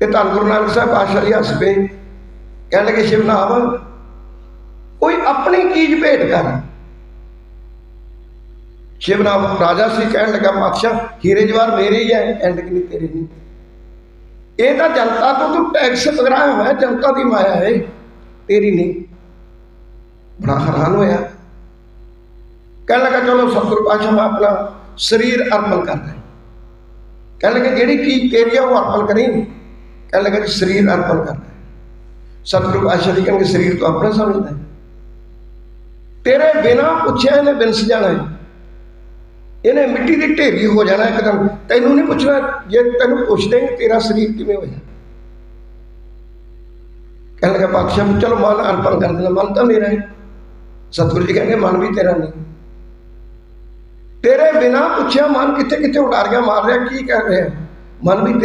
ਤੇ ਧੰਨ ਗੁਰੂ ਨਾਨਕ ਸਾਹਿਬ ਪਾਤਸ਼ਾਹ ਜੀ ਹੱਸ ਪਏ। ਕਹਿਣ ਲੱਗੇ ਸ਼ਿਵਨਾਮ ਕੋਈ ਆਪਣੀ ਚੀਜ਼ ਭੇਟ ਕਰ। ਸ਼ਿਵਨਾਮ ਰਾਜਾ ਸੀ, ਕਹਿਣ ਲੱਗਾ, ਪਾਤਸ਼ਾਹ, ਹੀਰੇ ਜਵਾਰ ਮੇਰੇ ਹੀ ਹੈ ਐਂਡ ਕਿ ਨਹੀਂ ਤੇਰੇ ਨਹੀਂ। ਇਹ ਤਾਂ ਜਨਤਾ ਤੋਂ ਤੂੰ ਟੈਕਸ ਪਗਰਾਇਆ ਹੋਇਆ ਜਨਤਾ ਦੀ ਮਾਇਆ ਹੈ, ਤੇਰੀ ਨਹੀਂ। ਬੜਾ ਹੈਰਾਨ ਹੋਇਆ। ਕਹਿਣ ਲੱਗਾ, ਚਲੋ ਸਤਿਗੁਰ ਪਾਤਸ਼ਾਹ, ਮੈਂ ਆਪਣਾ ਸਰੀਰ ਅਰਪਣ ਕਰਦਾ ਕਹਿਣ ਲੱਗੇ, ਜਿਹੜੀ ਚੀਜ਼ ਤੇਰੀ ਆ, ਉਹ ਅਰਪਣ ਕਰੀ? कह लगा शरीर अर्पण करना है। सतगुरु पातशाह आश्चर्य शरीर तो अपना समझते हैं। तेरे बिना पूछे इन्हें बिनस जाना है। इन्हें मिट्टी की ढेरी हो जाना एकदम तेन नहीं पूछना जे तेन पूछते ही तेरा शरीर किमें हो जाए लगा, पातशाह चलो मन अर्पण कर देना, मन तो मेरा है। सतगुरु जी कहेंगे मन भी तेरा नहीं। तेरे बिना पूछे मन कितने कितने उड़ा गया, मार रहा, की कह रहा मन भी तेरा